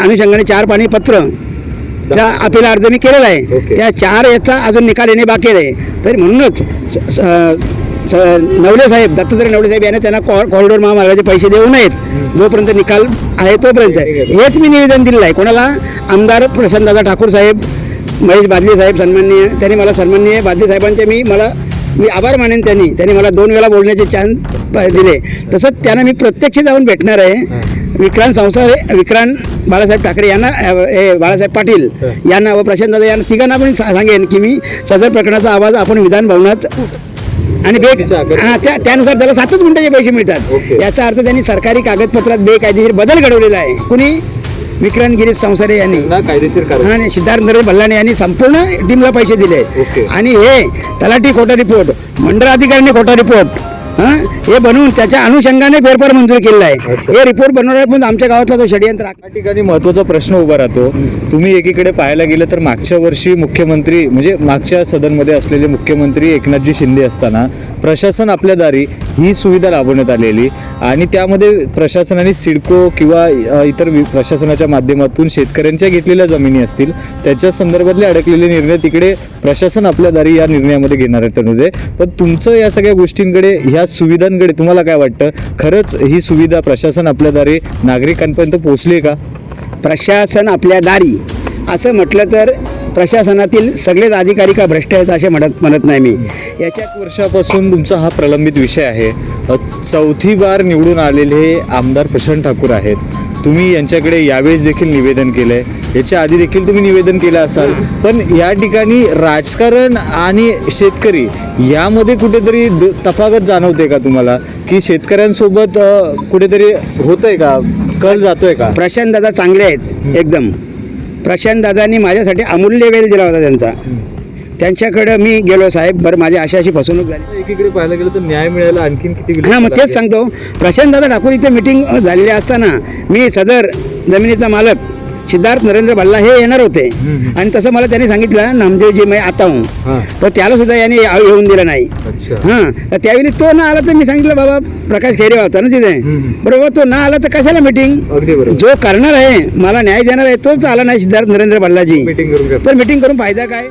अनुषंगाने चार पाणी पत्र चा अपील अर्ज मी केलेला आहे. त्या चार याचा अजून निकाल येणे बाकी आहे. तरी म्हणूनच नवले साहेब दत्तात्रय नवले साहेब यांनी त्यांना कॉ कॉरिडॉर महामार्गाचे पैसे देऊ नयेत. जोपर्यंत निकाल आहे तोपर्यंत. हेच मी निवेदन दिलेलं आहे. कोणाला? आमदार प्रशांतदादा ठाकूर साहेब महेश बादली साहेब सन्माननीय त्यांनी मला सन्माननीय बादली साहेबांचे मी मला मी आभार मानेन त्यांनी. त्यांनी मला दोन वेळा बोलण्याचे चान्स दिले. तसंच त्यांना मी प्रत्यक्ष जाऊन भेटणार आहे. विक्रांत संसार विक्रांत बाळासाहेब ठाकरे यांना हे बाळासाहेब पाटील यांना व प्रशांत दादा यांना तिघांना पण सांगेन की मी सदर प्रकरणाचा आवाज आपण विधान भवनात आणि बेक हां त्या त्यानुसार त्याला सातच मिनिटाचे पैसे मिळतात. याचा अर्थ त्यांनी सरकारी कागदपत्रात बेकायदेशीर बदल घडवलेला आहे. कुणी? विक्रांत गिरीश संसारे यांनी कायदेशीर आणि सिद्धार्थ नरेश भल्लाने यांनी संपूर्ण टीमला पैसे दिले. आणि हे तलाठी खोटा रिपोर्ट मंडळ अधिकाऱ्यांनी खोटा रिपोर्ट हां बनवून त्याच्या अनुषंगाने फेरफार मंजूर केलेला आहे. हे रिपोर्ट बनवण्यात आमच्या गावातला तो षडयंत्र. या ठिकाणी महत्त्वाचा प्रश्न उभा राहतो तुम्ही एकीकडे पाहायला गेलं तर मागच्या वर्षी मुख्यमंत्री म्हणजे मागच्या सदनमध्ये असलेले मुख्यमंत्री एकनाथजी शिंदे असताना प्रशासन आपल्या दारी ही सुविधा राबवण्यात आलेली आणि त्यामध्ये प्रशासनाने सिडको किंवा इतर प्रशासनाच्या माध्यमातून शेतकऱ्यांच्या घेतलेल्या जमिनी असतील त्याच्या संदर्भातले अडकलेले निर्णय तिकडे प्रशासन आपल्या दारी या निर्णयामध्ये घेणार आहे त्यामध्ये पण तुमचं या सगळ्या गोष्टींकडे ह्या सुविधांकडे तुम्हाला काय वाटतं? खरंच ही सुविधा प्रशासन आपल्या दारी नागरिकांपर्यंत पोहोचली का? प्रशासन आपल्या दारी. असं म्हटलं तर प्रशासनातील सगळेच अधिकारी का भ्रष्ट आहेत असे म्हणत म्हणत नाही मी. याच्या एक वर्षापासून तुमचा हा प्रलंबित विषय आहे. अ, चौथी बार निवडून आलेले आमदार प्रशांत ठाकूर आहेत. तुम्ही यांच्याकडे यावेळेस देखील निवेदन केलं आहे याच्या आधी देखील तुम्ही निवेदन केलं असाल. पण या ठिकाणी राजकारण आणि शेतकरी यामध्ये कुठेतरी द- तफावत जाणवते का तुम्हाला? की शेतकऱ्यांसोबत कुठेतरी होतंय का? कल जातोय का? प्रशांत दादा चांगले आहेत एकदम. प्रशांत दादांनी माझ्यासाठी अमूल्य वेळ दिला होता त्यांचा. त्यांच्याकडं मी गेलो साहेब. बरं माझी अशी अशी फसवणूक झाली. एकीकडे पाहायला गेलं तर न्याय मिळायला आणखीन किती हां मग? तेच सांगतो. प्रशांत दादा ठाकूर इथे मिटिंग झालेली असताना मी सदर जमिनीचा मालक सिद्धार्थ नरेंद्र भल्ला हे येणार होते. आणि तसं मला त्यांनी सांगितलं नामदेवजी मैं आता हूँ. पण त्याला सुद्धा यांनी येऊन दिलं नाही. हां तर त्यावेळी तो ना आला तर मी सांगितलं बाबा प्रकाश खैरे होता ना तिथे. बरोबर तो ना आला तर कशाला मिटिंग जो करणार आहे मला न्याय देणार आहे तोच आला नाही सिद्धार्थ नरेंद्र भल्लाजी. मीटिंग करून घ्या तर मिटिंग करून फायदा काय?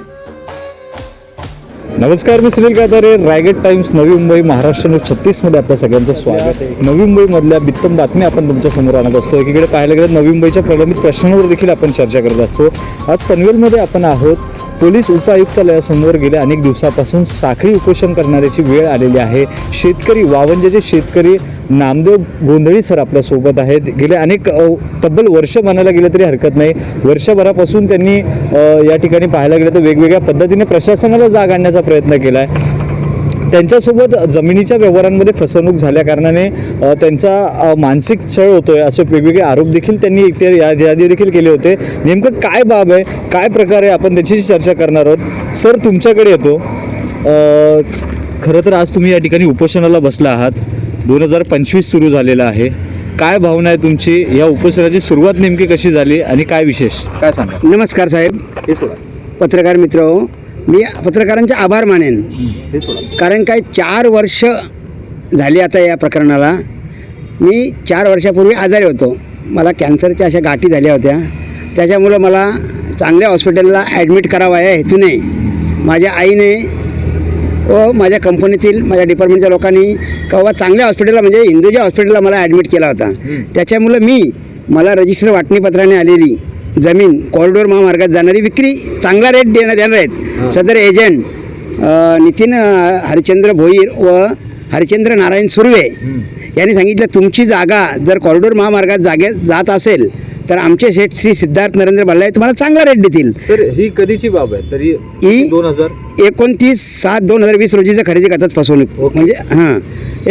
नमस्कार मी सुनील कातारे रायगड टाइम्स नवी मुंबई महाराष्ट्र न्यूज छत्तीसमध्ये आपल्या सगळ्यांचं स्वागत नवी मुंबईमधल्या बित्तम बातम्या आपण तुमच्यासमोर आणत असतो. एकीकडे पाहायला गेलं नवी मुंबईच्या प्रलंबित प्रश्नांवर देखील आपण चर्चा करत असतो. आज पनवेलमध्ये आपण आहोत. पोलीस उपायुक्तालयासमोर गेल्या अनेक दिवसापासून साखळी उपोषण करणाऱ्याची वेळ आलेली आहे. शेतकरी वावंजाचे शेतकरी नामदेव गोंधळी सर आपल्यासोबत आहेत. गेले अनेक तब्बल वर्ष म्हणायला गेलं तरी हरकत नाही. वर्षभरापासून त्यांनी या ठिकाणी पाहायला गेलं तर वेगवेगळ्या पद्धतीने प्रशासनाला जाग आणण्याचा प्रयत्न केला आहे त्यांच्यासोबत जमिनीच्या व्यवहारांमध्ये फसवणूक झाल्या कारणाने अ, त्यांचा मानसिक छळ होतोय असे वेगवेगळे आरोप देखील त्यांनी या यादी देखील केले होते. नेमकं काय बाब आहे? काय प्रकार आहे? आपण त्याची चर्चा करणार आहोत. सर तुमच्याकडे येतो. खरं तर आज तुम्ही या ठिकाणी उपोषणाला बसला आहात. दोन हजार पंचवीस सुरू झालेलं आहे. काय भावना आहे तुमची? या उपोषणाची सुरुवात नेमकी कशी झाली आणि काय विशेष? काय सांगा नमस्कार साहेब. हे सोडा. पत्रकार मित्र हो मी पत्रकारांचे आभार मानेन. कारण काय चार वर्ष झाली आता या प्रकरणाला. मी चार वर्षापूर्वी आजारी होतो. मला कॅन्सरच्या अशा गाठी झाल्या होत्या. त्याच्यामुळं मला चांगल्या हॉस्पिटलला ॲडमिट करावं या हेतूने माझ्या आईने व माझ्या कंपनीतील माझ्या डिपार्टमेंटच्या लोकांनी केव्हा चांगल्या हॉस्पिटलला म्हणजे हिंदूच्या हॉस्पिटलला मला ॲडमिट केला होता. त्याच्यामुळं मी मला रजिस्टर वाटणीपत्राने आलेली. जमीन कॉरिडोर महामार्गात जाणारी विक्री चांगला रेट देण्यात येणार आहेत. सदर एजंट नितीन हरिचंद्र भोईर व हरिचंद्र नारायण सुर्वे यांनी सांगितलं तुमची जागा जर कॉरिडोर महामार्गात जागे जात असेल तर आमचे सेठ श्री सिद्धार्थ नरेंद्र भल्ला तुम्हाला चांगला रेट देतील. तर ही कधीची बाब आहे? तरी ही- दोन हजार? एकोणतीस सात दोन हजार वीस रोजीचं खरेदी करतात फसवणूक. म्हणजे हां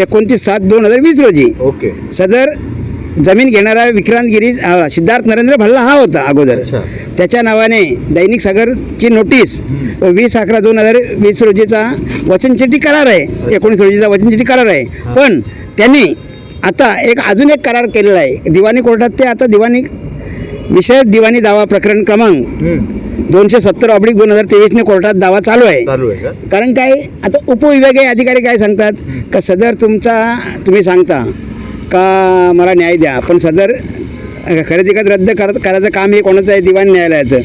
एकोणतीस सात दोन हजार वीस रोजी. ओके. सदर जमीन घेणारा विक्रांत गिरीज सिद्धार्थ नरेंद्र भल्ला हा होता अगोदर. त्याच्या नावाने दैनिक सागरची नोटीस वीस अकरा दोन हजार वीस रोजीचा वचनचिठ्ठी करार आहे. एकोणीस रोजीचा वचनचिठ्ठी करार आहे. पण त्यांनी आता एक अजून एक करार केलेला आहे. दिवाणी कोर्टात ते आता दिवाणी विषय दिवाणी दावा प्रकरण क्रमांक दोनशे सत्तर ऑब्लिक दोन हजार तेवीसने कोर्टात दावा चालू आहे. कारण काय आता उपविभागीय अधिकारी काय सांगतात? का सदर तुमचा तुम्ही सांगता. का मला न्याय द्या? पण सदर खरेदी खत रद्द करत करायचं काम हे कोणाचं आहे? दिवाणी न्यायालयाचं.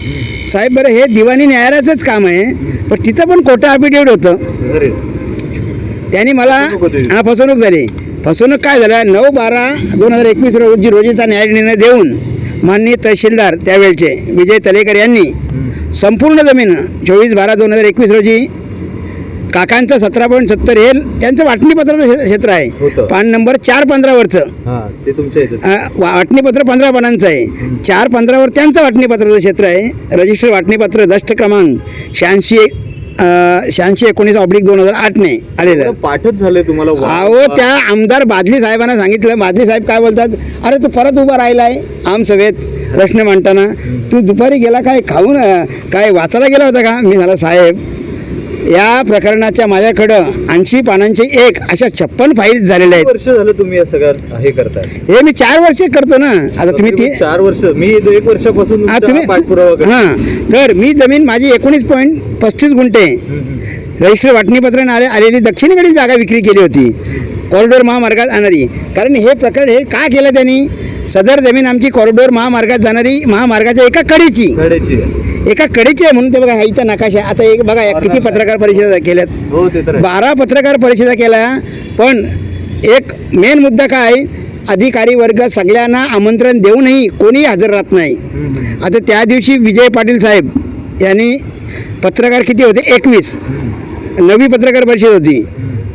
साहेब बरं हे दिवाणी न्यायालयाचंच काम आहे पण तिथं पण खोटं अफिडेविट होतं. त्यांनी मला. हां फसवणूक झाली. फसवणूक काय झालं? नऊ बारा दोन हजार एकवीस रोजी रोजीचा न्याय निर्णय देऊन माननीय तहसीलदार त्यावेळचे विजय तलेकर यांनी संपूर्ण जमीन चोवीस बारा दोन हजार एकवीस रोजी काकांचं सतरा पॉईंट सत्तर हे त्यांचं वाटणीपत्राचं क्षे- क्षेत्र आहे. होतं. पान नंबर चार पंधरावरचं. हा ते तुमच्या याच्यात. अ, वा- वाटणीपत्र पंधरा पानांचं आहे चार पंधरावर त्यांचं वाटणीपत्राचं क्षेत्र आहे. रजिस्टर वाटणीपत्र दस्त क्रमांक शहाऐंशी शहाऐंशी एकोणीस ऑब्लिक दोन हजार आठने आलेलं. एवढं पाठच झालंय तुम्हाला अहो त्या आमदार बादली साहेबांना सांगितलं. बादली साहेब काय बोलतात? अरे तू परत उभा राहिलाय आमसभेत प्रश्न मांडताना. तू दुपारी गेला काय? खाऊन अ, काय वाचायला गेला होता का? मी झाला साहेब या प्रकरणाच्या माझ्याकडं ऐंशी पानांचे एक अशा छप्पन फाईल्स झालेल्या आहेत. वर्ष झालं तुम्ही या सगळ्यात हे करताय? हे मी चार वर्षे करतो ना. आता तुम्ही ती चार वर्ष मी एक वर्षापासून हा तुम्ही पाठपुरावा करतो. हां. तर मी जमीन माझी एकोणीस पॉईंट पस्तीस गुंठे. रजिस्टर वाटणीपत्राने आले आलेली दक्षिणेकडील जागा विक्री केली होती. कॉरिडोर महामार्गात आणणारी. कारण हे प्रकरण हे का केलं त्यांनी? सदर जमीन आमची कॉरिडोर महामार्गात जाणारी महामार्गाच्या एका कडेची. आहे. एका कडेची आहे म्हणून ते बघा हा इथं नकाशा आता एक बघा या किती पत्रकार परिषदा केल्यात? हो. बारा पत्रकार परिषदा केल्या पण एक मेन मुद्दा काय अधिकारी वर्ग सगळ्यांना आमंत्रण देऊनही कोणीही हजर राहत नाही. आता त्या दिवशी विजय पाटील साहेब यांनी पत्रकार किती होते? एकवीस. नवी पत्रकार परिषद होती.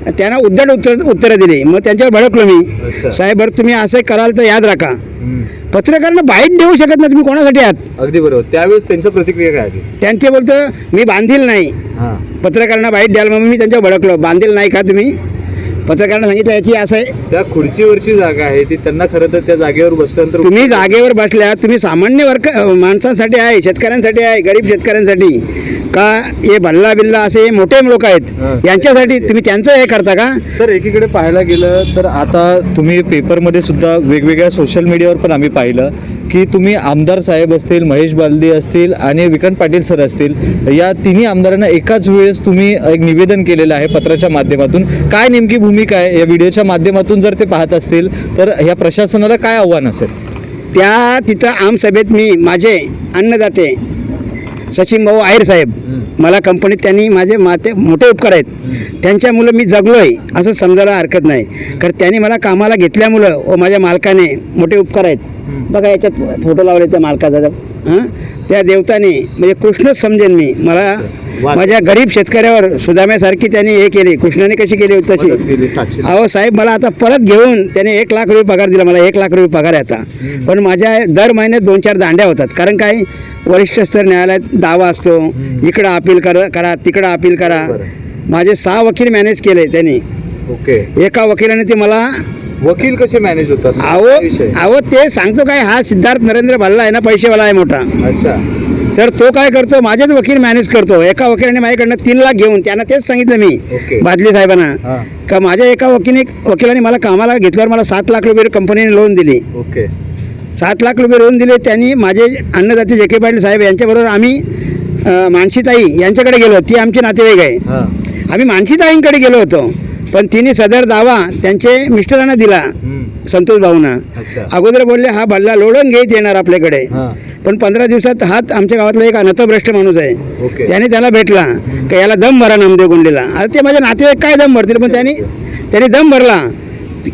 त्यांना उद्धट उत्तर उत्तरं दिली. मग त्यांच्यावर भडकलो मी. साहेब बरं तुम्ही असं कराल तर याद राखा. पत्रकारांना बाईट देऊ शकत नाही तुम्ही कोणासाठी आहात? अगदी बरोबर. त्यावेळेस त्यांच्या प्रतिक्रिया काय आली त्यांचे बोलतं मी बांधील नाही. हा. पत्रकारांना बाईट द्याल मग मी त्यांच्यावर भडकलो. बांधील नाही का तुम्ही? पत्रकारांना सांगितलं याची असं आहे. त्या खुर्चीवरची जागा आहे ती त्यांना खरं तर त्या जागेवर बसल्यानंतर तुम्ही जागेवर बसल्या तुम्ही सामान्य वर्ग माणसांसाठी आहे शेतकऱ्यांसाठी आहे गरीब शेतकऱ्यांसाठी. का हे भल्ला बिल्ला असे मोठे लोक. आहेत यांच्यासाठी तुम्ही त्यांचं हे करता का? सर एकीकडे पाहायला गेलं तर आता तुम्ही पेपरमध्ये सुद्धा वेगवेगळ्या सोशल मीडियावर पण आम्ही पाहिलं की तुम्ही आमदार साहेब असतील महेश बालदी असतील आणि विकंठ पाटील सर असतील या तिन्ही आमदारांना एकाच वेळेस तुम्ही एक निवेदन केलेलं आहे पत्राच्या माध्यमातून. काय नेमकी भूमिका आहे या व्हिडिओच्या माध्यमातून जर ते पाहत असतील तर या प्रशासनाला काय आव्हान असेल? त्या तिथं आमसभेत मी माझे अन्नदाते सचिन भाऊ आहेर साहेब मला कंपनीत त्यांनी माझे माते मोठे उपकार आहेत. त्यांच्यामुळं मी जगलो आहे असं समजायला हरकत नाही. कारण त्यांनी मला कामाला घेतल्यामुळं व माझ्या मालकाने मोठे उपकार आहेत. बघा याच्यात फोटो लावले त्या मालकाचा. हां? त्या देवताने म्हणजे कृष्णच समजेन मी. मला. माझ्या गरीब शेतकऱ्यावर सुदाम्यासारखी त्यांनी हे केली. कृष्णाने कशी केली होती तशी? अहो साहेब मला आता परत घेऊन त्याने एक लाख रुपये पगार दिला. मला एक लाख रुपये पगार आहे आता. पण माझ्या दर महिन्यात दोन चार दांड्या होतात. कारण काय वरिष्ठ स्तर न्यायालयात दावा असतो. इकडं अपील करा करा तिकडं अपील करा. माझे सहा वकील मॅनेज केले त्यांनी. ओके. एका वकिलाने ते मला वकील कसे मॅनेज होतात? अहो अहो ते सांगतो काय हा सिद्धार्थ नरेंद्र भल्ला आहे ना पैसेवाला आहे मोठा. अच्छा. तर तो काय करतो माझेच वकील मॅनेज करतो. एका वकिलाने माझ्याकडनं तीन लाख घेऊन त्यांना तेच सांगितलं मी. बादली साहेबांना. का माझ्या एका वकिने वकिलाने मला कामाला घेतल्यावर मला सात लाख रुपये कंपनीने लोन दिली. ओके. सात लाख रुपये लोन दिले त्यांनी माझे अन्नदाते जे के पाटील साहेब यांच्याबरोबर आम्ही मानसीताई यांच्याकडे गेलो. ती आमची नातेवाईक आहे. आम्ही मानसीताईंकडे गेलो होतो. पण तिने सदर दावा त्यांचे मिस्टरांना दिला. संतोष भाऊंना. अगोदर बोलले हा भल्ला लोळून घेत येणार आपल्याकडे. पण पंधरा दिवसात हात आमच्या गावातला एक अनथभ्रष्ट माणूस आहे. त्याने त्याला भेटला का याला दम भरा नामदेव गुंडेला. आता ते माझे नातेवाईक काय दम भरतील? पण त्यांनी त्यांनी दम भरला.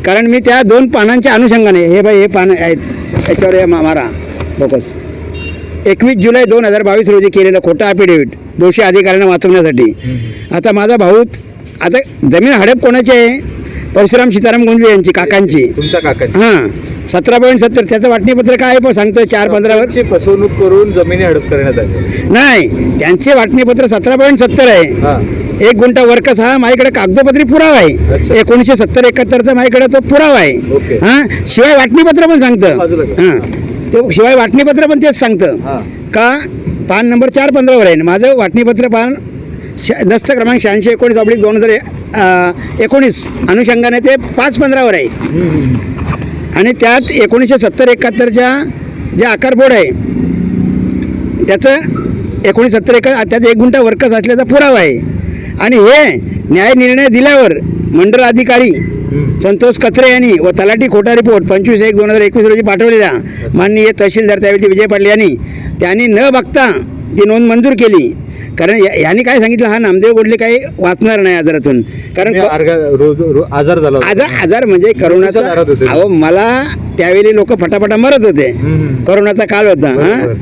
कारण मी त्या दोन पानांच्या अनुषंगाने हे बाई हे पानं आहेत. याच्यावर हे मा- मारा. फोकस. एकवीस जुलै दोन हजार बावीस रोजी केलेलं खोटं अफिडेव्हिट दोषी अधिकाऱ्यांना वाचवण्यासाठी. आता माझा भाऊ आता जमीन हडप कोणाची आहे? परशुराम सीताराम गुंजले यांची काकांची. तुमच्या काकांची. हां. सतरा पॉईंट सत्तर त्याचं वाटणीपत्र काय पण सांगतं चार पंधरावर फसवणूक करून जमिनी हडप करण्यात आली. नाही त्यांचे वाटणीपत्र सतरा पॉईंट सत्तर आहे. हा. एक गुंठा वर्कस हा माझ्याकडे कागदोपत्री पुरावा आहे. एकोणीसशे सत्तर एकाहत्तरचा माझ्याकडे तो पुरावा आहे. हां शिवाय वाटणीपत्र पण सांगतं. हां. ते शिवाय वाटणीपत्र पण तेच सांगतं. हा. का? पान नंबर चार पंधरावर आहे. माझं वाटणीपत्र पान श दस्त क्रमांक शहाऐंशी एकोणीस ऑब्लिक दोन हजार एकोणीस. अनुषंगाने ते पाच पंधरावर आहे. आणि त्यात एकोणीसशे सत्तर एकाहत्तरच्या जे आकारबोर्ड आहे त्याचं एकोणीस सत्तर एका त्यात एक गुंठा वर्कस असल्याचा पुरावा आहे. आणि हे न्याय निर्णय दिल्यावर मंडळ अधिकारी संतोष कचरे यांनी व तलाठी खोटा रिपोर्ट पंचवीस एक दोन हजार एकवीस रोजी पाठवलेला माननीय तहसीलदार त्यावेळी विजय पाटील यांनी त्यांनी न बघता ती नोंद मंजूर केली कारण या- यांनी काय सांगितलं हा नामदेव गोडले काही वाचणार नाही आजारातून कारण रोज आजार झाला होता. आजार आजार म्हणजे दारात करोनाचा. अहो मला त्यावेळी लोक फटाफटा मरत होते हम्म. करोनाचा काळ होता बरोबर. हां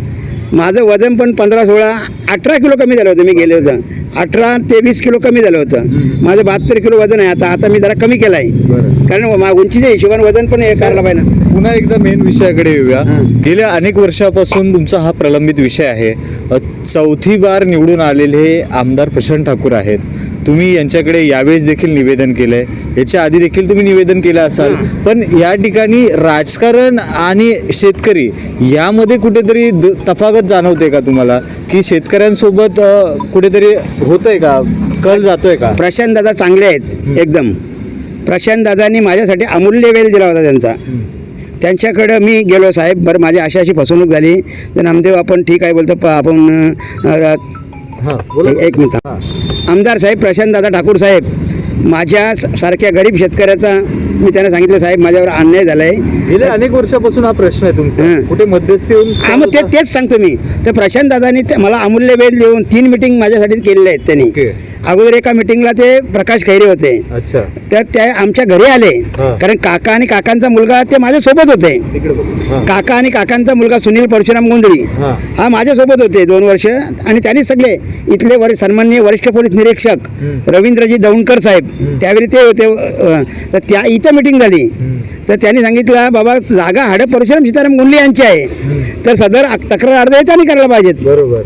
माझं वजन पण पंधरा सोळा अठरा किलो कमी झालं होतं मी गेले होतं अठरा ते वीस किलो कमी झालं होतं. माझं बहात्तर किलो वजन आहे आता. आता मी जरा कमी केलं आहे. कारण मा- उंचीच्या हिशोबाने वजन पण हे करायला पाहिजे ना. पुन्हा एकदा मेन विषयाकडे येऊया. गेल्या अनेक वर्षापासून तुमचा हा प्रलंबित विषय आहे. चौथी बार निवडून आलेले आमदार प्रशांत ठाकूर आहेत. तुम्ही यांच्याकडे यावेळेस देखील निवेदन केलंय. याच्या आधी देखील तुम्ही निवेदन केलं असाल. पण या ठिकाणी राजकारण आणि शेतकरी यामध्ये कुठेतरी द- तफावत जाणवते का तुम्हाला? की शेतकऱ्यांसोबत कुठेतरी होतंय का? कल जातोय का? प्रशांत दादा चांगले आहेत एकदम. प्रशांत दादांनी माझ्यासाठी अमूल्य वेळ दिला होता त्यांचा. त्यांच्याकडं मी गेलो साहेब बरं माझी अशी अशी फसवणूक झाली. तर नामदेव आपण ठीक आहे बोलतो प- आपण अ, एक मिनिट. आमदार साहेब प्रशांत दादा ठाकूर साहेब. माझ्या सारख्या गरीब शेतकऱ्याचा मी त्यांना सांगितलं साहेब माझ्यावर अन्याय झाला आहे गेल्या अनेक वर्षापासून हा प्रश्न आहे तुमचा. हं. कुठे मध्यस्थी येऊन हा मग ते तेच सांगतो मी. तर प्रशांत दादानी ते- मला अमूल्य वेळ देऊन तीन मिटिंग माझ्यासाठी केलेल्या आहेत त्यांनी. ओके. अगोदर एका मिटिंगला ते प्रकाश खैरे होते. अच्छा. तर त्या आमच्या घरी आले. कारण काका आणि काकांचा मुलगा ते माझ्यासोबत होते. तिकडे बघू हां. काका आणि काकांचा मुलगा सुनील परशुराम गोंधळी. हां. हा माझ्यासोबत होते दोन वर्ष. आणि त्यांनी सगळे इथले वर सन्माननीय वरिष्ठ पोलीस निरीक्षक. रवींद्रजी दौंडकर साहेब. त्यावेळी ते होते तर त्या इथं मिटिंग झाली. तर त्यांनी सांगितलं बाबा जागा हाडं परशुराम सीताराम गुंडले यांची आहे. तर सदर तक्रार अर्ज त्यांनी करायला पाहिजेत. बरोबर.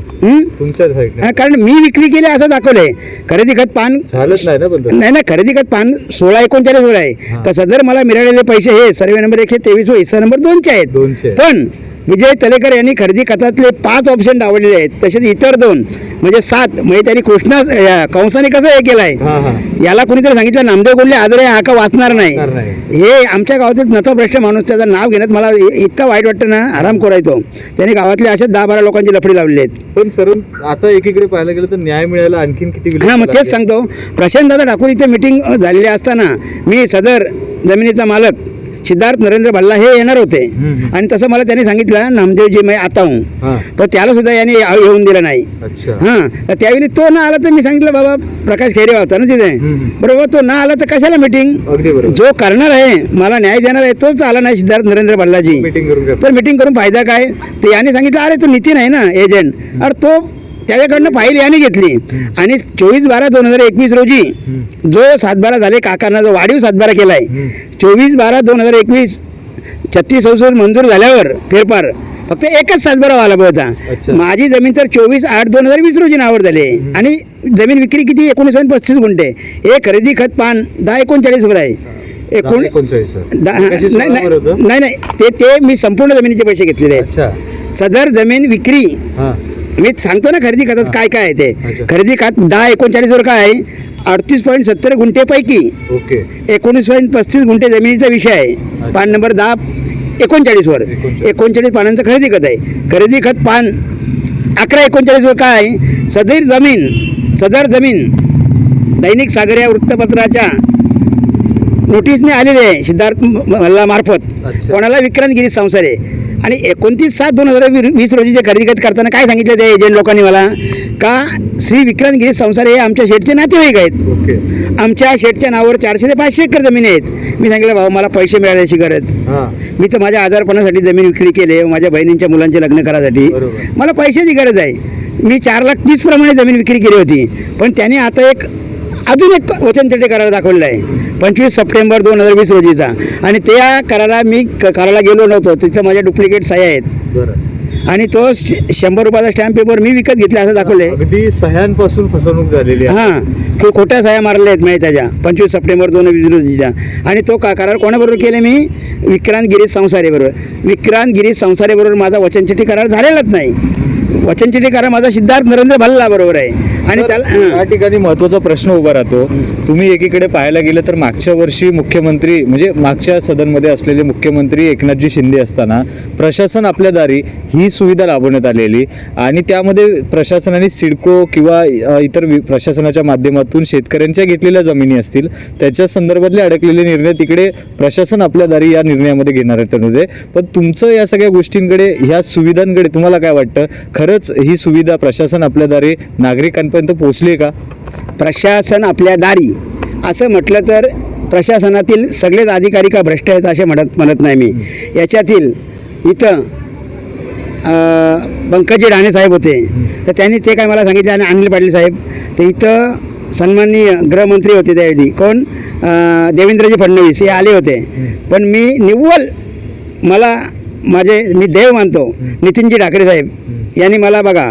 कारण मी विक्री केली असं दाखवलंय. खरेदी खत पान झालंच नाही ना तसं. नाही नाही खरेदी खत पान सोळा एकोणचाळीस वर आहे. तर सदर मला मिळालेले पैसे हे सर्वे नंबर एकशे तेवीस व हिस्सा नंबर दोनचे आहेत दोनशे पण विजय तलेकर यांनी खरेदी खतातले पाच ऑप्शन डावलेले आहेत. तसेच इतर दोन म्हणजे सात म्हणजे त्यांनी कृष्णा कंसाने कसं हे केलं आहे हां हां. याला कुणीतरी सांगितलं नामदेव गोंडले आदरे हा का वाचणार नाही. हे आमच्या गावातील नतभ्रष्ट माणूस त्याचं नाव घेण्यात मला इतकं वाईट वाटतं ना आराम करायचो. त्यांनी गावातले असेच दहा बारा लोकांची लफडी लावलेली आहेत. पण सर आता एकीकडे पाहायला गेलं तर न्याय मिळायला आणखीन किती हां मग तेच? सांगतो. प्रशांत दादा ठाकूर इथे मिटिंग झालेली असताना मी सदर जमिनीचा मालक सिद्धार्थ नरेंद्र भल्ला हे येणार होते. आणि तसं मला त्यांनी सांगितलं नामदेवजी मैं आता हूँ. पण त्याला सुद्धा याने येऊन दिलं नाही. हां. तर त्यावेळी तो ना आला तर मी सांगितलं बाबा प्रकाश खैरे होता ना तिथे. बरोबर तो ना आला तर कशाला मिटिंग जो करणार आहे मला न्याय देणार आहे तोच आला नाही सिद्धार्थ नरेंद्र भल्लाजी. तर मिटिंग करून फायदा काय? तर याने सांगितलं अरे तो नितीन आहे ना एजंट अरे तो त्याच्याकडनं फाईल याने घेतली. आणि चोवीस बारा दोन हजार एकवीस रोजी. जो सातबारा झाले काकांना जो वाढीव सातबारा केला आहे. चोवीस बारा दोन हजार एकवीस छत्तीस संसद मंजूर झाल्यावर फेरफार फक्त एकच सातबारा व्हायला. होता. माझी जमीन तर चोवीस आठ दोन हजार वीस रोजी नावावर झाली. आणि जमीन विक्री किती? एकोणीस पस्तीस गुंठे. हे खरेदी खत पान दहा एकोणचाळीसवर आहे. एकोण नाही? नाही नाही. ते ते मी संपूर्ण जमिनीचे पैसे घेतलेले आहेत. सदर जमीन विक्री मी सांगतो ना खरेदी खतात काय काय आहे ते. खरेदी खात दहा एकोणचाळीसवर काय आहे? अडतीस पॉईंट सत्तर गुंठेपैकी. ओके. एकोणीस पॉईंट पस्तीस गुंठे जमिनीचा विषय आहे. पान नंबर दहा एकोणचाळीसवर एकोणचाळीस. एकोणचाळीस पानांचं खरेदी खत आहे. खरेदी खत पान अकरा एकोणचाळीसवर काय आहे? सदर जमीन सदर जमीन दैनिक सागर या वृत्तपत्राच्या नोटीसने आलेली आहे सिद्धार्थ मल्ला मार्फत अच्छा. कोणाला विक्रांत गिरीश संसारे? आणि एकोणतीस सात दोन हजार वीस रोजीचे खरेदी खत करताना काय सांगितलं ते एजंट लोकांनी मला? का श्री विक्रांत गिरीश संसारे हे आमच्या शेठचे नातेवाईक आहेत. आमच्या शेठच्या नावावर चारशे ते पाचशे एकर जमिनी आहेत. मी सांगितलं भाऊ मला पैसे मिळाल्याची गरज. मी तर माझ्या आजारपणासाठी जमीन विक्री केली माझ्या बहिणींच्या मुलांचे लग्न करायसाठी. मला पैशाची गरज आहे. मी चार लाख तीस प्रमाणे जमीन विक्री केली होती. पण त्याने आता एक अजून एक वचनचटे करार दाखवलेला आहे. पंचवीस सप्टेंबर दोन हजार वीस रोजीचा. आणि त्या कराला मी क- करायला गेलो नव्हतो. तिथं माझ्या डुप्लिकेट सह्या आहेत. बरं. आणि तो शंभर रुपयाचा स्टॅम्प पेपर मी विकत घेतला असं दाखवलं अगदी सह्यांपासून फसवणूक झालेली आहे. हां तो खोट्या सह्या मारल्या आहेत मी त्याच्या पंचवीस सप्टेंबर दोन हजार रोजीच्या. आणि तो का करार कोणाबरोबर केले मी? विक्रांत गिरीश संसारे बरोबर विक्रांत गिरीश संसारे बरोबर माझा वचनचिठी करार झालेलाच नाही. वचनचिठी करार माझा सिद्धार्थ नरेंद्र भल्ला बरोबर आहे. आणि त्याला या हां. ठिकाणी महत्त्वाचा प्रश्न उभा राहतो. तुम्ही एकीकडे पाहायला गेलं तर मागच्या वर्षी मुख्यमंत्री म्हणजे मागच्या सदनमध्ये असलेले मुख्यमंत्री एकनाथजी शिंदे असताना प्रशासन आपल्या दारी ही सुविधा राबवण्यात आलेली आणि त्यामध्ये प्रशासनाने सिडको किंवा इतर वि- प्रशासनाच्या माध्यमातून शेतकऱ्यांच्या घेतलेल्या जमिनी असतील त्याच्या संदर्भातले अडकलेले निर्णय तिकडे प्रशासन आपल्या दारी या निर्णयामध्ये घेणार आहे होते पण तुमचं या सगळ्या गोष्टींकडे ह्या सुविधांकडे तुम्हाला काय वाटतं? खरंच ही सुविधा प्रशासन आपल्या दारी नागरिकांपर्यंत पोहोचली का? प्रशासन आपल्या दारी. असं म्हटलं तर प्रशासनातील सगळेच अधिकारी का भ्रष्ट आहेत असे म्हणत म्हणत नाही मी. याच्यातील इथं पंकजी राणे साहेब होते. तर त्यांनी ते काय मला सांगितले आणि अनिल पाटील साहेब. तर इथं सन्माननीय गृहमंत्री होते त्यावेळी. कोण? देवेंद्रजी फडणवीस हे आले होते. पण मी निव्वळ मला माझे मी देव मानतो. नितीनजी ठाकरे साहेब यांनी मला बघा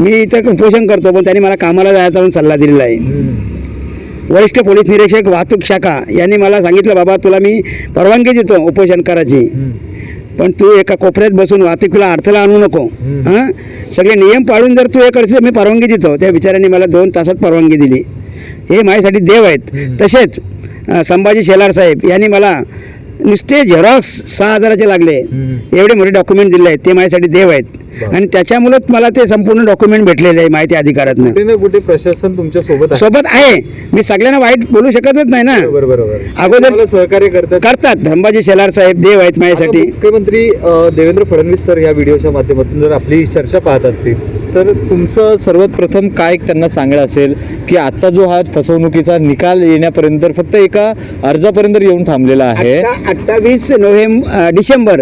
मी इथं उपोषण करतो पण त्यांनी मला कामाला जायचा म्हणून सल्ला दिलेला आहे. वरिष्ठ पोलीस निरीक्षक वाहतूक शाखा यांनी मला सांगितलं बाबा तुला मी परवानगी देतो उपोषण करायची. पण तू एका कोपऱ्यात बसून वाहतुकीला अडथळा आणू नको. हां? सगळे नियम पाळून जर तू हे करशील तर मी परवानगी देतो. त्या बिचाऱ्यांनी मला दोन तासात परवानगी दिली. हे माझ्यासाठी देव आहेत. तसेच संभाजी शेलार साहेब यांनी मला नुसते झेरॉक्स सहा हजाराचे लागले. एवढे मोठे डॉक्युमेंट दिले आहेत. ते माझ्यासाठी देव आहेत. आणि त्याच्यामुळेच मला ते संपूर्ण डॉक्युमेंट भेटलेले आहे माहिती अधिकारातनं. कुठे ना कुठे प्रशासन तुमच्यासोबत आहे. सोबत आहे. मी सगळ्यांना वाईट बोलू शकतच नाही ना. बरोबर बरोबर. अगोदर- तुम्हाला सहकार्य करतात. करतात. संभाजी शेलार साहेब देव आहेत आता माझ्यासाठी मुख्यमंत्री अ, देवेंद्र फडणवीस सर या व्हिडिओच्या माध्यमातून जर आपली चर्चा पाहत असतील तर तुमचं सर्वात प्रथम काय त्यांना सांगणं असेल की आता जो हा फसवणुकीचा निकाल येण्यापर्यंत फक्त एका अर्जापर्यंत येऊन थांबलेला आहे. अठ्ठावीस नोव्हेंबर डिसेंबर.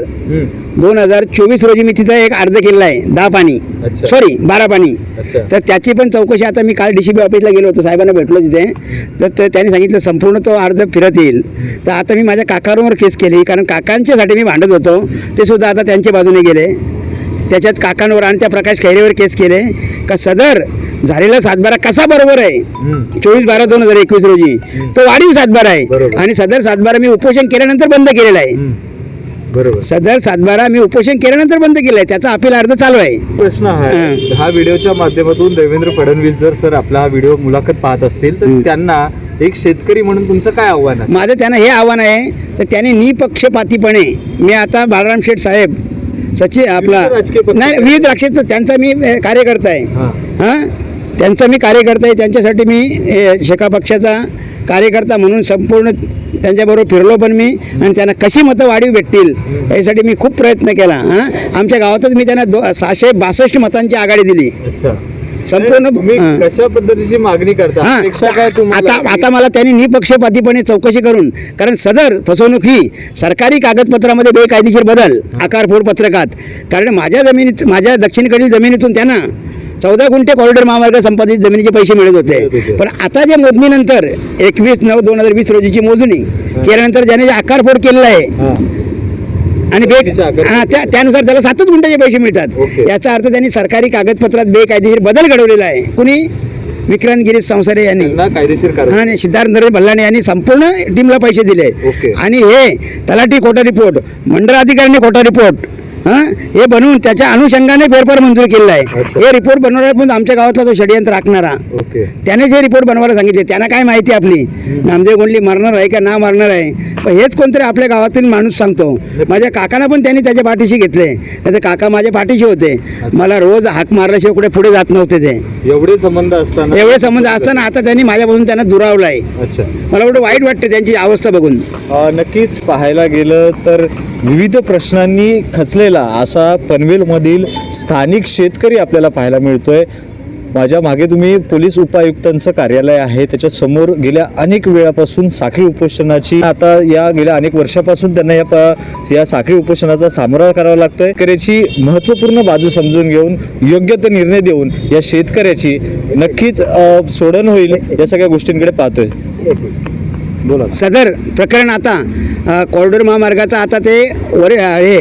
दोन हजार चोवीस रोजी मी तिथं एक अर्ज केलेला आहे. दहा पाणी. सॉरी बारा पाणी. तर त्याची पण चौकशी आता मी काल डी सी बी ऑफिसला गेलो होतो. साहेबांना भेटलो तिथे. तर ते- त्यांनी सांगितलं संपूर्ण तो अर्ज फिरत येईल. तर आता मी माझ्या काकांवर केस केली. कारण काकांच्यासाठी मी भांडत होतो. ते सुद्धा आता त्यांच्या बाजूने गेले. त्याच्यात काकांवर आणि त्या प्रकाश खैरेवर केस केले. का सदर झालेला सातबारा कसा बरोबर आहे. चोवीस बारा दोन हजार एकवीस रोजी. तो वाढीव सातबारा आहे. आणि सदर सातबारा मी उपोषण केल्यानंतर बंद केलेला आहे. बरोबर. सदर सातबारा मी उपोषण केल्यानंतर बंद केलं आहे. त्याचा अपील अर्ज चालू आहे. प्रश्न आहे. हा. व्हिडिओच्या माध्यमातून देवेंद्र फडणवीस जर सर आपला हा व्हिडिओ मुलाखत पाहत असतील तर. त्यांना एक शेतकरी म्हणून तुमचं काय आव्हान आहे? माझं त्यांना हे आव्हान आहे तर त्यांनी निपक्षपातीपणे मी आता बाळराम शेठ साहेब सचिव आपला नाही विविध राजकीय त्यांचा मी कार्यकर्ता आहे हा. हां? त्यांचा मी कार्यकर्ता आहे त्यांच्यासाठी मी शेका पक्षाचा कार्यकर्ता म्हणून संपूर्ण त्यांच्याबरोबर फिरलो पण मी आणि त्यांना कशी मतं वाढीव भेटतील यासाठी मी खूप प्रयत्न केला हां? आमच्या गावातच मी त्यांना दो सहाशे बासष्ट मतांची आघाडी दिली. अच्छा. संपूर्ण हां. कशा पद्धतीची मागणी करता अपेक्षा काय तुम्हाला आता आता मला त्यांनी निपक्षपातीपणे चौकशी करून कारण सदर फसवणूक ही सरकारी कागदपत्रामध्ये बेकायदेशीर बदल आकारफोड पत्रकात कारण माझ्या जमिनीत माझ्या दक्षिणकडील जमिनीतून त्यांना चौदा गुंठे कॉरिडॉर महामार्ग संपादित जमिनीचे पैसे मिळत होते. पण आता जे मोजणीनंतर एकवीस नऊ दोन हजार वीस रोजीची मोजणी केल्यानंतर ज्याने जे आकारफोड केलेला आहे. आणि बे हां त्या त्यानुसार त्याला सातच गुंठ्याचे पैसे मिळतात. याचा अर्थ त्यांनी सरकारी कागदपत्रात बेकायदेशीर बदल घडवलेला आहे. कुणी? विक्रांत गिरीश संसारे यांनी. आणि सिद्धार्थ नरेंद्र भल्लाणे यांनी संपूर्ण टीमला पैसे दिले. आणि हे तलाठी खोटा रिपोर्ट मंडळ अधिकाऱ्यांनी खोटा रिपोर्ट हां? हे बनवून त्याच्या अनुषंगाने फेरफार मंजूर केलेला आहे. हे रिपोर्ट बनवणार पण आमच्या गावातला तो षडयंत्र राखणारा. त्याने जे रिपोर्ट बनवायला सांगितले त्यांना काय माहिती आपली? नामदेव गोंडली मरणार आहे का ना मरणार आहे? पण हेच कोणतरी आपल्या गावातील माणूस सांगतो. माझ्या काकांना पण त्यांनी त्याच्या पाठीशी घेतले. तर काका माझ्या पाठीशी होते. मला रोज हाक मारल्याशिवाय कुठे पुढे जात नव्हते ते. एवढे संबंध असताना एवढे संबंध असताना आता त्यांनी माझ्यापासून त्यांना दुरावलं आहे अच्छा. मला एवढं वाईट वाटतं त्यांची अवस्था बघून. नक्कीच पाहायला गेलं तर विविध प्रश्नांनी खचलेला असा पनवेलमधील स्थानिक शेतकरी आपल्याला पाहायला मिळतोय. माझ्या मागे तुम्ही पोलीस उपायुक्तांचं कार्यालय आहे. त्याच्यासमोर गेल्या अनेक वेळापासून साखळी उपोषणाची आता या गेल्या अनेक वर्षापासून त्यांना या प- या साखळी उपोषणाचा सामोरा करावा लागतोय. शेतकऱ्याची महत्त्वपूर्ण बाजू समजून घेऊन योग्य तो निर्णय देऊन या शेतकऱ्याची नक्कीच सोडण होईल या सगळ्या गोष्टींकडे पाहतोय. बोला. सदर प्रकरण आता कॉरिडॉर महामार्गाचं आता ते वर हे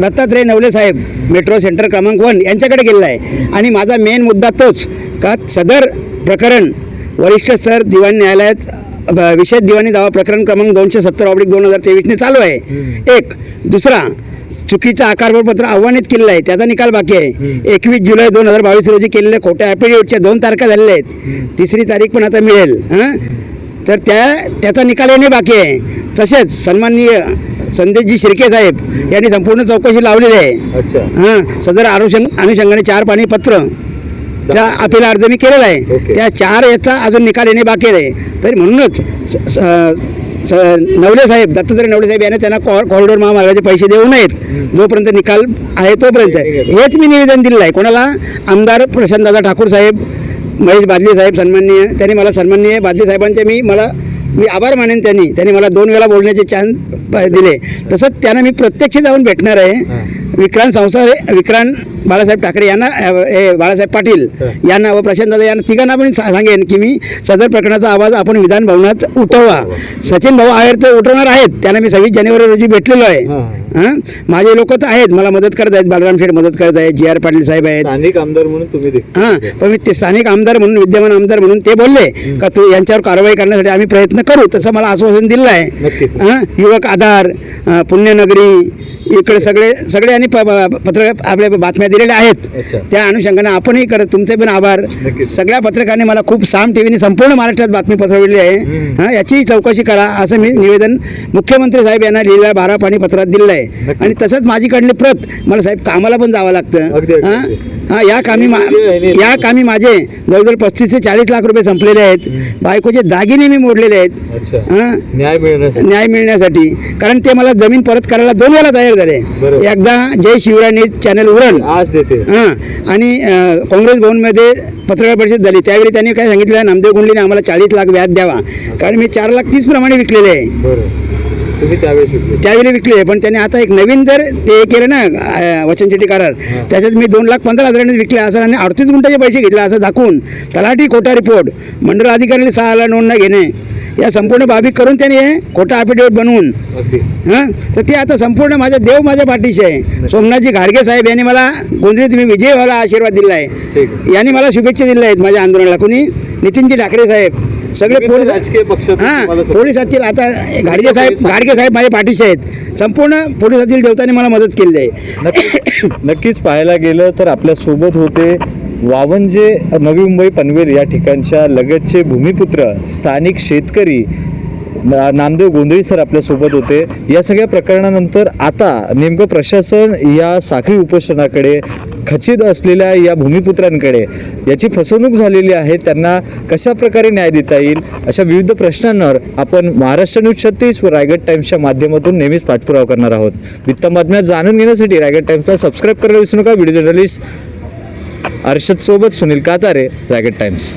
दत्तात्रय नवले साहेब मेट्रो सेंटर क्रमांक वन यांच्याकडे गेलेला आहे. आणि माझा मेन मुद्दा तोच का सदर प्रकरण वरिष्ठ स्तर दिवाणी न्यायालयात विशेष दिवाणी दावा प्रकरण क्रमांक दोनशे सत्तर ऑब्लिक दोन हजार तेवीसने चालू आहे. एक. दुसरा चुकीचं आकारपत्र आव्हानित केलेलं आहे. त्याचा निकाल बाकी आहे. एकवीस जुलै दोन हजार बावीस रोजी केलेल्या खोट्या ॲफिडेविटच्या दोन तारखा झालेल्या आहेत. तिसरी तारीख पण आता मिळेल. हां? तर त्या त्याचा निकाल येणे बाकी आहे. तसेच सन्माननीय संदेशजी शिर्के साहेब यांनी संपूर्ण चौकशी लावलेली आहे. अच्छा. हां? सदर अनुषंग अनुषंगाने चार पाणी पत्र त्या अपील अर्ज मी केलेला आहे. त्या चार याचा अजून निकाल येणे बाकी आहे. तरी म्हणूनच नवले साहेब दत्तात्रय नवले साहेब यांनी त्यांना कॉ कॉरिडॉर महामार्गाचे पैसे देऊ नयेत. जोपर्यंत निकाल आहे तोपर्यंत. हेच मी निवेदन दिलेलं आहे. कोणाला? आमदार प्रशांतदादा ठाकूर साहेब महेश बादली साहेब सन्माननीय त्यांनी मला सन्माननीय बादली साहेबांचे मी मला मी आभार मानेन त्यांनी. त्यांनी मला दोन वेळा बोलण्याचे चान्स दिले. तसंच त्यांना मी प्रत्यक्ष जाऊन भेटणार आहे. विक्रांत संसार विक्रांत बाळासाहेब ठाकरे यांना हे बाळासाहेब पाटील. यांना व प्रशांत दादा यांना तिघांना पण सांगेन की मी सदर प्रकरणाचा आवाज आपण विधान भवनात उठवा. सचिन भाऊ आहेर तर उठवणार आहेत. त्यांना मी सव्वीस जानेवारी रोजी भेटलेलो आहे. हां. माझे लोक तर आहेत. मला मदत करत आहेत. बालराम शेठ मदत करत आहेत. जी आर पाटील साहेब आहेत. स्थानिक आमदार म्हणून तुम्ही हां. पण मी ते स्थानिक आमदार म्हणून विद्यमान आमदार म्हणून ते बोलले का तू यांच्यावर कारवाई करण्यासाठी आम्ही प्रयत्न करू तसं मला आश्वासन दिलं आहे युवक आधार पुण्यनगरी इकडे सगळे सगळ्यांनी प प- पत्र आपल्या बातम्या दिलेल्या आहेत. त्या अनुषंगाने आपणही करत तुमचे पण आभार. सगळ्या पत्रकारांनी मला खूप साम टी व्हीने संपूर्ण महाराष्ट्रात बातमी पसरवली आहे. हां याचीही चौकशी करा असं मी निवेदन मुख्यमंत्री साहेब यांना लिहिलेल्या बारा पाणी पत्रात दिलेलं आहे. आणि तसंच माझीकडली प्रत मला साहेब कामाला पण जावं लागतं. हां. हां या कामी मा या कामी माझे जवळजवळ पस्तीस ते चाळीस लाख रुपये संपलेले आहेत. बायकोचे दागिने मी मोडलेले आहेत. अच्छा. न्याय मिळण्यासाठी. न्याय मिळण्यासाठी. कारण ते मला जमीन परत करायला दोन वेळा तयार झाले. बरोबर. एकदा जय शिवराय न्यूज चॅनल उरण आज देते. हां आणि काँग्रेस भवनमध्ये पत्रकार परिषद झाली. त्यावेळी त्यांनी काय सांगितलं? नामदेव गुंडलीने आम्हाला चाळीस लाख व्याज द्यावा. कारण मी चार लाख तीस प्रमाणे विकलेले आहे. तुम्ही त्यावेळेस विकले त्यावेळी विकले पण त्यांनी आता एक नवीन जर ते केलं ना अं, वचनचिठी करार. त्याच्यात मी दोन लाख पंधरा हजारांनी विकले असं आणि अडतीस गुंठाचे पैसे घेतले असं दाखवून. तलाठी खोटा रिपोर्ट मंडळ अधिकाऱ्यांनी सहाला नोंद न घेणे. या संपूर्ण बाबी करून त्यांनी हे खोटा अफिडेविट बनवून अगदी. हां? तर ते आता संपूर्ण माझा देव माझ्या पाठीशी आहे. सोमनाथजी घारगे साहेब यांनी मला गोंधळीत मी विजय व्हायला आशीर्वाद दिला आहे. ठीक आहे. यांनी मला शुभेच्छा दिल्या आहेत माझ्या आंदोलनाला. कुणी? नितीनजी ठाकरे साहेब. सगळे विविध पोलीस राजकीय पक्षातून हां support- पोलिसातील आता घाडगे साहेब घाडगे साहेब माझ्या पाठीचे आहेत. संपूर्ण पोलिसातील देवतांनी मला मदत केलेली आहे. नक्कीच नक्कीच पाहायला गेलं तर आपल्यासोबत होते वावंजे नवी मुंबई पनवेल या ठिकाणच्या लगतचे भूमिपुत्र स्थानिक शेतकरी नामदेव गोंधळी सर आपल्यासोबत होते. या सगळ्या प्रकरणानंतर आता नेमकं प्रशासन या साखळी उपोषणाकडे खचित असलेल्या या भूमिपुत्रांकडे याची फसवणूक झालेली आहे त्यांना कशा प्रकारे न्याय देता येईल? अशा विविध प्रश्नांवर आपण महाराष्ट्र न्यूज छत्तीस व रायगड टाइम्सच्या माध्यमातून नेहमीच पाठपुरावा करणार आहोत. वित्त बातम्या जाणून घेण्यासाठी रायगड टाइम्सला सबस्क्राईब करायला विसरू नका. व्हिडिओ जर्नलिस्ट अर्षद सोबत सुनील कातारे रायगड टाइम्स.